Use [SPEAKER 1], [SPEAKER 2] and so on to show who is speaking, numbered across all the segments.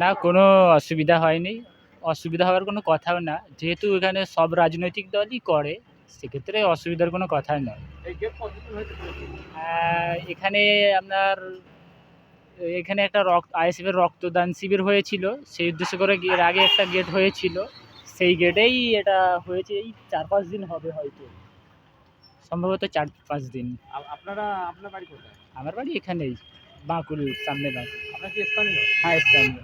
[SPEAKER 1] না কোনো অসুবিধা হয়নি। অসুবিধা হওয়ার কোনো কথাও না। যেহেতু এখানে সব রাজনৈতিক দলই করে সেক্ষেত্রে অসুবিধার কোনো কথা নয় এখানে আপনার এখানে একটা রক্ত আইএসএফের রক্তদান শিবির হয়েছিল। সেই উদ্দেশ্য করে এর আগে একটা গেট হয়েছিল। সেই গেটেই এটা হয়েছে এই চার পাঁচ দিন হবে হয়তো। সম্ভবত চার পাঁচ দিন
[SPEAKER 2] আপনারা আপনার বাড়ি কোথায়?
[SPEAKER 1] আমার বাড়ি এখানেই বাঁকুল সামনে বাঁকুল
[SPEAKER 2] আপনার কি স্থানীয়?
[SPEAKER 1] হ্যাঁ স্থানীয়।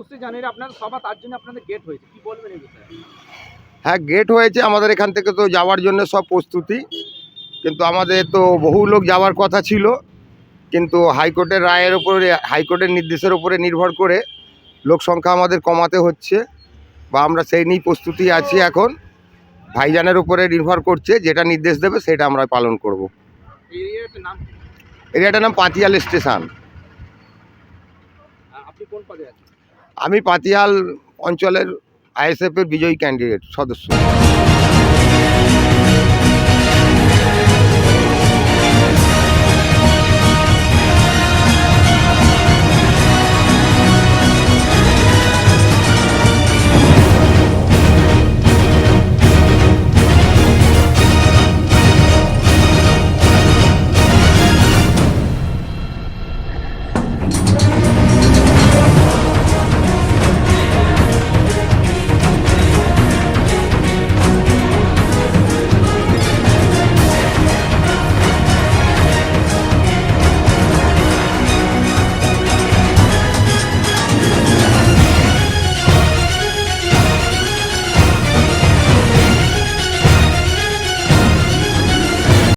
[SPEAKER 2] একুশে জানুয়ারি আপনার সভা তার জন্য আপনাদের গেট হয়েছে। কি বলবেন এই বিষয়ে?
[SPEAKER 3] হ্যাঁ গেট হয়েছে। আমাদের এখান থেকে তো যাওয়ার জন্য সব প্রস্তুতি। কিন্তু আমাদের তো বহু লোক যাওয়ার কথা ছিল। কিন্তু হাইকোর্টের রায়ের উপরে হাইকোর্টের নির্দেশের উপরে নির্ভর করে লোক সংখ্যা আমাদের কমাতে হচ্ছে। বা আমরা সেই নিয়েই প্রস্তুতি আছি এখন। ভাইজানের উপরে নির্ভর করছে যেটা নির্দেশ দেবে সেটা আমরা পালন করব।
[SPEAKER 2] এরিয়াটার নাম কি?
[SPEAKER 3] এরিয়াটার নাম পাতিয়াল স্টেশন।
[SPEAKER 2] আপনি কোন পদে আছেন?
[SPEAKER 3] আমি পাতিয়াল অঞ্চলের আইএসএফের বিজয়ী ক্যান্ডিডেট সদস্য।